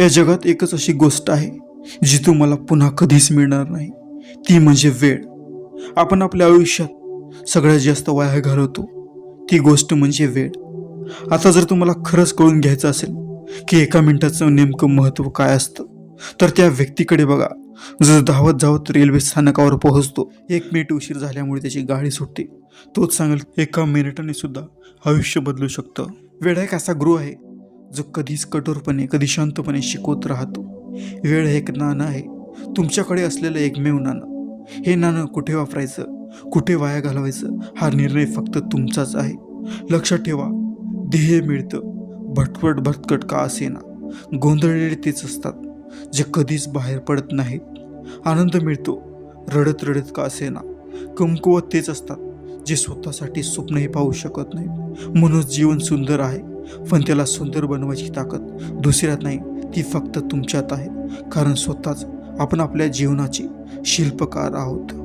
या जगात एकच अशी गोष्ट आहे जी तुम्हाला पुन्हा कधीच मिळणार नाही. ती म्हणजे वेळ. आपण आपल्या आयुष्यात सगळ्यात जास्त वाया घालवतो. ती गोष्ट म्हणजे वेळ. आता जर तुम्हाला खरंच कळून घ्यायचं असेल की एका मिनिटाचं नेमकं महत्त्व काय असतं तर त्या व्यक्तीकडे बघा. जो धावत धावत रेल्वे स्थानकावर पोहोचतो एक मिनिट उशीर झाल्यामुळे त्याची गाडी सुटते. तोच सांगेल एका मिनिटाने सुद्धा आयुष्य बदलू शकतं. वेळ एक असा गुरु आहे जो कधीच कठोरपणे कधी शांतपणे शिकवत राहतो. वेळ हे एक नाणं आहे. तुमच्याकडे असलेलं एकमेव नाणं. हे नाणं कुठे वापरायचं? कुठे वाया घालवायचं? हा निर्णय फक्त तुमचाच आहे. लक्षात ठेवा ध्येय मिळतं. भटकट भटकट का असेना. गोंधळलेले तेच असतात जे कधीच बाहेर पडत नाहीत. आनंद मिळतो रडत रडत का असेना. कमकुवत तेच असतात जे स्वतःसाठी स्वप्नही पाहू शकत नाहीत. म्हणून जीवन सुंदर आहे. पण त्याला सुंदर बनवायची ताकद दुसऱ्यात नाही ती फक्त तुमच्यात आहे. कारण स्वतःच आपण आपल्या जीवनाचे शिल्पकार आहोत.